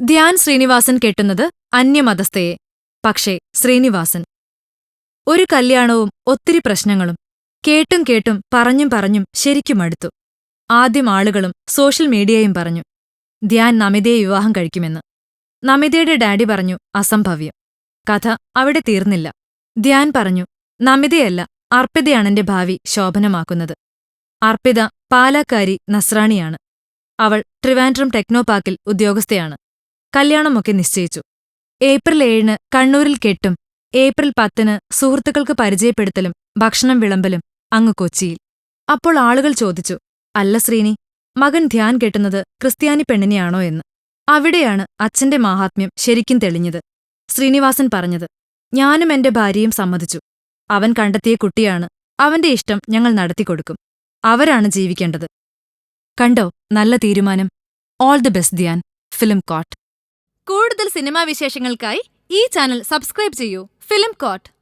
ധ്യാൻ ശ്രീനിവാസൻ കെട്ടുന്നത് അന്യമതസ്ഥയെ പക്ഷേ ശ്രീനിവാസൻ ഒരു കല്യാണവും ഒത്തിരി പ്രശ്നങ്ങളും കേട്ടും കേട്ടും പറഞ്ഞും പറഞ്ഞും ശരിക്കും അടുത്തു. ആദ്യം ആളുകളും സോഷ്യൽ മീഡിയയും പറഞ്ഞു ധ്യാൻ നമിതയെ വിവാഹം കഴിക്കുമെന്ന്. നമിതയുടെ ഡാഡി പറഞ്ഞു അസംഭവ്യം. കഥ അവിടെ തീർന്നില്ല. ധ്യാൻ പറഞ്ഞു നമിതയല്ല അർപ്പിതയാണെന്റെ ഭാവി ശോഭനമാക്കുന്നത്. അർപ്പിത പാലാക്കാരി നസ്രാണിയാണ്. അവൾ ട്രിവാൻഡ്രം ടെക്നോപാർക്കിൽ ഉദ്യോഗസ്ഥയാണ്. കല്യാണമൊക്കെ നിശ്ചയിച്ചു. ഏപ്രിൽ ഏഴിന് കണ്ണൂരിൽ കെട്ടും ഏപ്രിൽ പത്തിന് സുഹൃത്തുക്കൾക്ക് പരിചയപ്പെടുത്തലും ഭക്ഷണം വിളമ്പലും അങ്ങ് കൊച്ചിയിൽ. അപ്പോൾ ആളുകൾ ചോദിച്ചു അല്ല ശ്രീനി മകൻ ധ്യാൻ കെട്ടുന്നത് ക്രിസ്ത്യാനി പെണ്ണിനെയാണോ എന്ന്. അവിടെയാണ് അച്ഛന്റെ മാഹാത്മ്യം ശരിക്കും തെളിഞ്ഞത് ശ്രീനിവാസൻ പറഞ്ഞത്. ഞാനും എന്റെ ഭാര്യയും സമ്മതിച്ചു. അവൻ കണ്ടെത്തിയ കുട്ടിയാണ് അവന്റെ ഇഷ്ടം ഞങ്ങൾ നടത്തിക്കൊടുക്കും. അവരാണ് ജീവിക്കേണ്ടത്. കണ്ടോ നല്ല തീരുമാനം. All the best Dhyan film coat കൂടുതൽ സിനിമാ വിശേഷങ്ങൾക്കായി ഈ ചാനൽ സബ്സ്ക്രൈബ് ചെയ്യൂ. Film coat